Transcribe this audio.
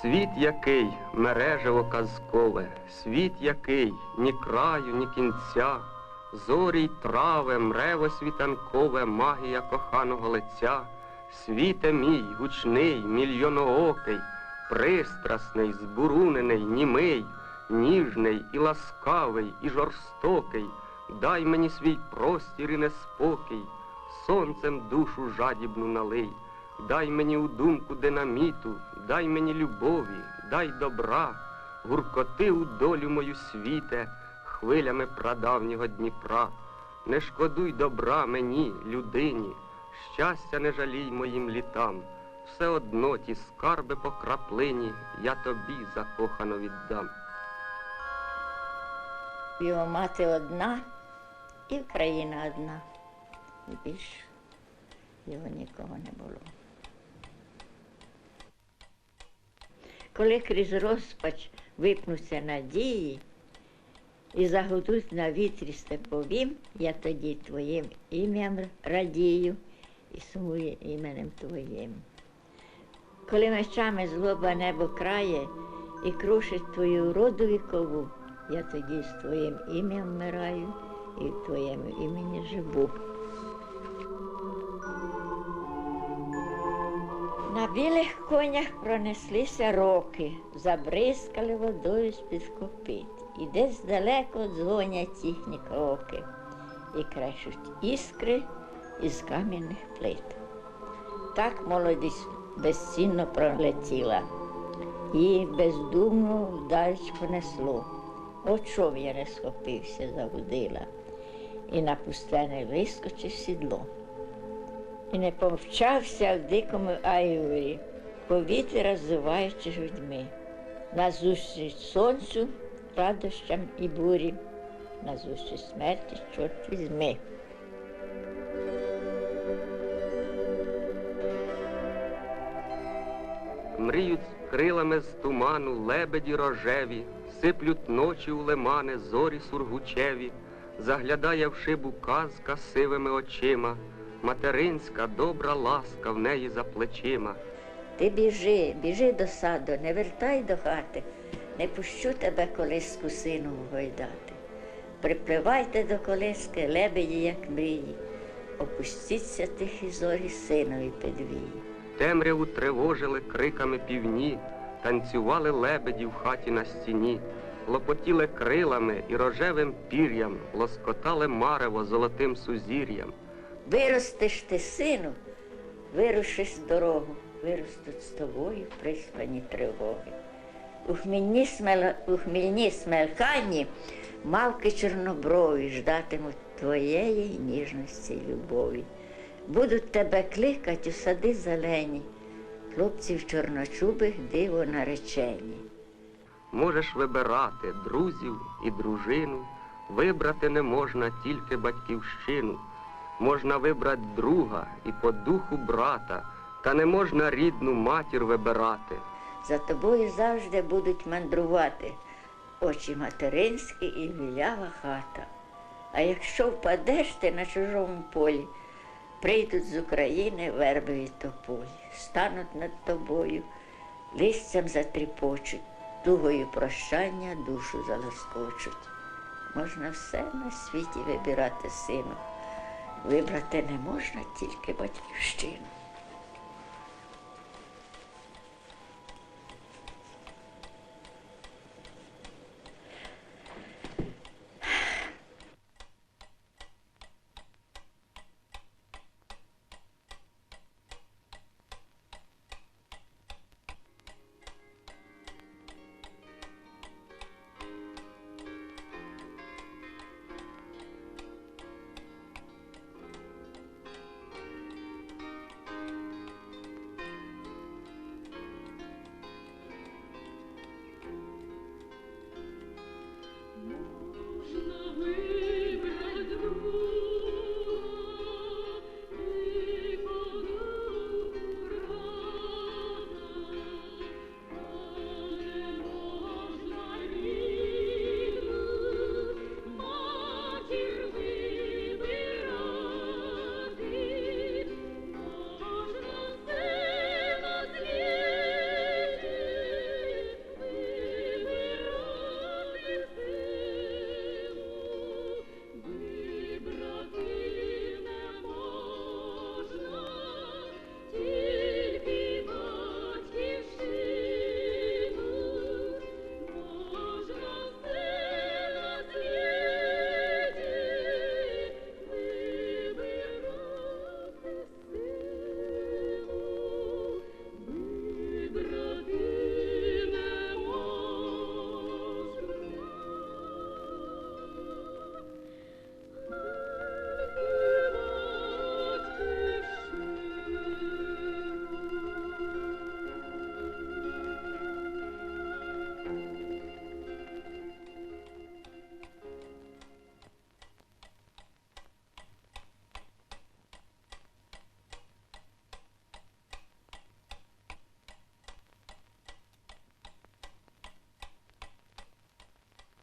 Світ який мережево казкове, світ який ні краю, ні кінця, зорі й трави, мрево світанкове, магія коханого лиця, світе мій, гучний, мільйоноокий, пристрасний, збурунений, німий, ніжний і ласкавий, і жорстокий, дай мені свій простір і неспокій, сонцем душу жадібну налий. Дай мені у думку динаміту, дай мені любові, дай добра, гуркоти у долю мою світе, хвилями прадавнього Дніпра. Не шкодуй добра мені, людині, щастя не жалій моїм літам. Все одно ті скарби по краплині я тобі закохано віддам. Його мати одна і Україна одна. І більше його нікого не було. Коли крізь розпач випнуться надії і загудуть на вітрі степовім, я тоді твоїм ім'ям радію і сумую іменем твоїм. Коли мечами злоба небо крає і крушить твою роду вікову, я тоді з твоїм ім'ям вмираю і в твоєму імені живу. На білих конях пронеслися роки, забризкали водою з-під копит, і десь далеко дзвонять їхні кроки, і крешуть іскри із кам'яних плит. Так молодість безцінно пролетіла, її бездумно вдалеч понесло. От я не схопився, завудила, і на пустене вискочив сідло. І не помчався в дикому аюрі, повітря розвиваючи грудьми, назустріч сонцю, радощам і бурі, назустріч смерті, чорт візьми. Мріють крилами з туману лебеді рожеві, сиплють ночі у лимани, зорі сургучеві, заглядає в шибу казка сивими очима, материнська добра ласка в неї за плечима. Ти біжи, біжи до саду, не вертай до хати, не пущу тебе колиску сину гойдати. Припливайте до колиски, лебеді, як мрії, опустіться тихі зорі синові підвії. Темряву тривожили криками півні, танцювали лебеді в хаті на стіні, лопотіли крилами і рожевим пір'ям, лоскотали марево золотим сузір'ям. Виростеш ти, сину, вирушиш дорогу, виростуть з тобою приспані тривоги. У хмільні, смел... у хмільні смелканні мавки чорноброві ждатимуть твоєї ніжності й любові. Будуть тебе кликать у сади зелені, хлопців чорночубих диво наречені. Можеш вибирати друзів і дружину, вибрати не можна тільки батьківщину. Можна вибрати друга і по духу брата, та не можна рідну матір вибирати. За тобою завжди будуть мандрувати очі материнські і мілява хата. А якщо впадеш ти на чужому полі, прийдуть з України верби тополі, стануть над тобою, листям затріпочуть, тугою прощання душу залоскочуть. Можна все на світі вибирати сину. Вибрати не можна тільки батьківщину.